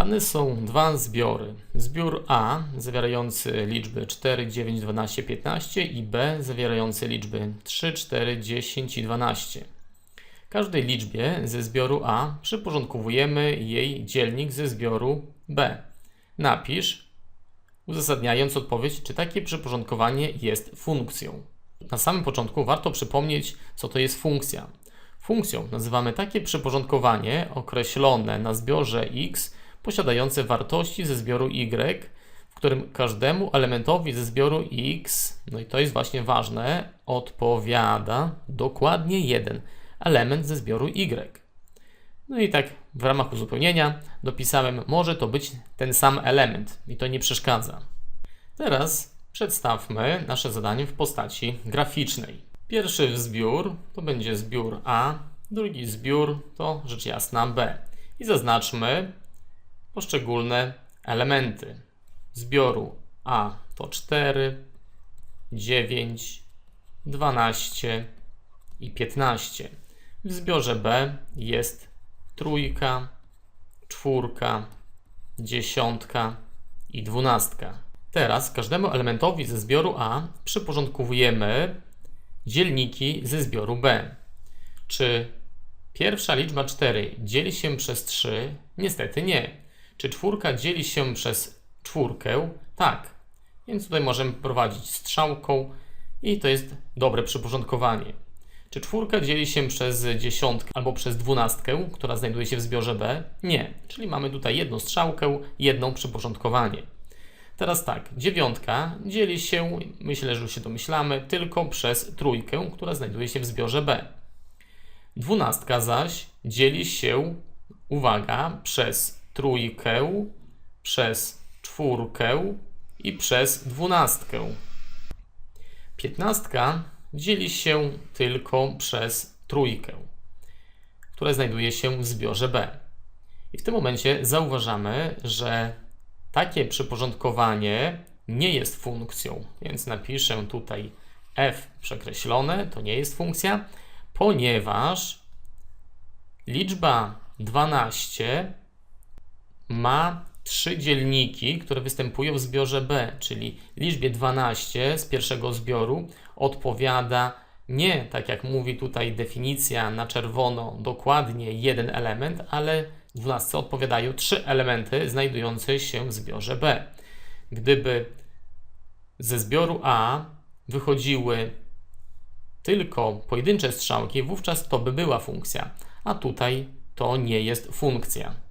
Dane są dwa zbiory. Zbiór A zawierający liczby 4, 9, 12, 15 i B zawierający liczby 3, 4, 10 i 12. Każdej liczbie ze zbioru A przyporządkowujemy jej dzielnik ze zbioru B. Napisz, uzasadniając odpowiedź, czy takie przyporządkowanie jest funkcją. Na samym początku warto przypomnieć, co to jest funkcja. Funkcją nazywamy takie przyporządkowanie określone na zbiorze x posiadające wartości ze zbioru y, w którym każdemu elementowi ze zbioru x, no i to jest właśnie ważne, odpowiada dokładnie jeden element ze zbioru y. No i tak w ramach uzupełnienia dopisałem, może to być ten sam element i to nie przeszkadza. Teraz przedstawmy nasze zadanie w postaci graficznej. Pierwszy zbiór to będzie zbiór A, drugi zbiór to rzecz jasna B. I zaznaczmy poszczególne elementy zbioru A to 4, 9, 12 i 15. W zbiorze B jest trójka, czwórka, dziesiątka i dwunastka. Teraz każdemu elementowi ze zbioru A przyporządkowujemy dzielniki ze zbioru B. Czy pierwsza liczba 4 dzieli się przez 3? Niestety nie. Czy czwórka dzieli się przez czwórkę? Tak. Więc tutaj możemy prowadzić strzałką i to jest dobre przyporządkowanie. Czy czwórka dzieli się przez dziesiątkę albo przez dwunastkę, która znajduje się w zbiorze B? Nie. Czyli mamy tutaj jedną strzałkę, jedną przyporządkowanie. Teraz tak, dziewiątka dzieli się, myślę, że już się domyślamy, tylko przez trójkę, która znajduje się w zbiorze B. Dwunastka zaś dzieli się, uwaga, przez trójkę, przez czwórkę i przez dwunastkę. Piętnastka dzieli się tylko przez trójkę, która znajduje się w zbiorze B. I w tym momencie zauważamy, że takie przyporządkowanie nie jest funkcją, więc napiszę tutaj f przekreślone, to nie jest funkcja, ponieważ liczba 12 ma trzy dzielniki, które występują w zbiorze B, czyli liczbie 12 z pierwszego zbioru odpowiada nie, tak jak mówi tutaj definicja na czerwono, dokładnie jeden element, ale 12 odpowiadają trzy elementy znajdujące się w zbiorze B. Gdyby ze zbioru A wychodziły tylko pojedyncze strzałki, wówczas to by była funkcja, a tutaj to nie jest funkcja.